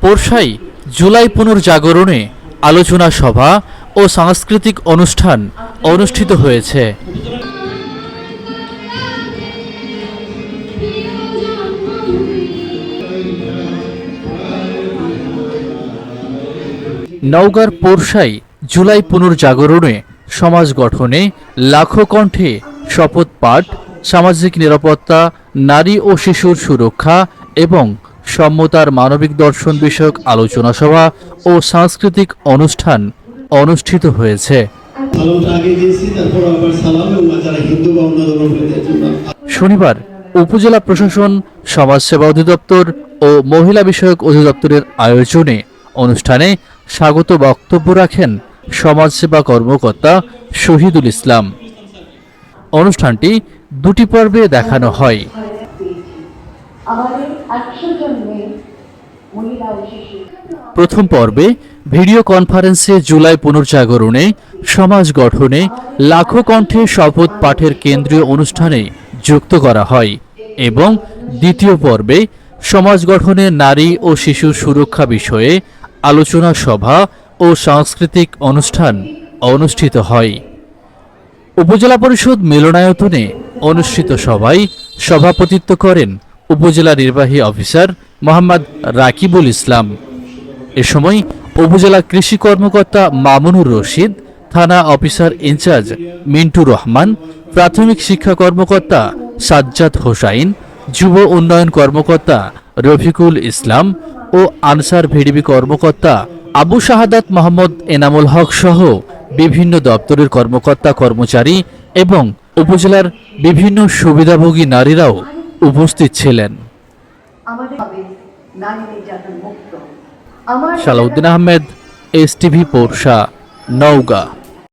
পোরশাই জুলাই পুনর্জাগরণে আলোচনা সভা ও সাংস্কৃতিক অনুষ্ঠান অনুষ্ঠিত হয়েছে। নওগাঁর পোরশাই জুলাই পুনর্জাগরণে সমাজ গঠনে লাখো কণ্ঠে শপথ পাঠ, সামাজিক নিরাপত্তা, নারী ও শিশুর সুরক্ষা এবং সম্মতার মানবিক দর্শন বিষয়ক আলোচনা সভা ও সাংস্কৃতিক অনুষ্ঠান অনুষ্ঠিত হয়েছে। শনিবার উপজেলা প্রশাসন, সমাজসেবা অধিদপ্তর ও মহিলা বিষয়ক অধিদপ্তরের আয়োজনে অনুষ্ঠানে স্বাগত বক্তব্য রাখেন সমাজসেবা কর্মকর্তা শহীদুল ইসলাম। অনুষ্ঠানটি দুটি পর্বে দেখানো হয়। প্রথম পর্বে ভিডিও কনফারেন্সে জুলাই পুনর্জাগরণে, সমাজ গঠনে, লাখো কণ্ঠে শপথ পাঠের কেন্দ্রীয় অনুষ্ঠানে যুক্ত করা হয় এবং দ্বিতীয় পর্বে সমাজ গঠনে নারী ও শিশু সুরক্ষা বিষয়ে আলোচনা সভা ও সাংস্কৃতিক অনুষ্ঠান অনুষ্ঠিত হয়। উপজেলা পরিষদ মিলনায়তনে অনুষ্ঠিত সভায় সভাপতিত্ব করেন উপজেলা নির্বাহী অফিসার মোহাম্মদ রাকিবুল ইসলাম। এ সময় উপজেলা কৃষি কর্মকর্তা মামুনুর রশিদ, থানা অফিসার ইনচার্জ মিন্টু রহমান, প্রাথমিক শিক্ষা কর্মকর্তা সাজ্জাদ হোসাইন, যুব উন্নয়ন কর্মকর্তা রফিকুল ইসলাম ও আনসার ভিডিবি কর্মকর্তা আবু শাহাদাত মোহাম্মদ এনামুল হক সহ বিভিন্ন দপ্তরের কর্মকর্তা কর্মচারী এবং উপজেলার বিভিন্ন সুবিধাভোগী নারীরাও উপস্থিত ছিলেন। Salauddin Ahmed S TV Porsha Naogaon.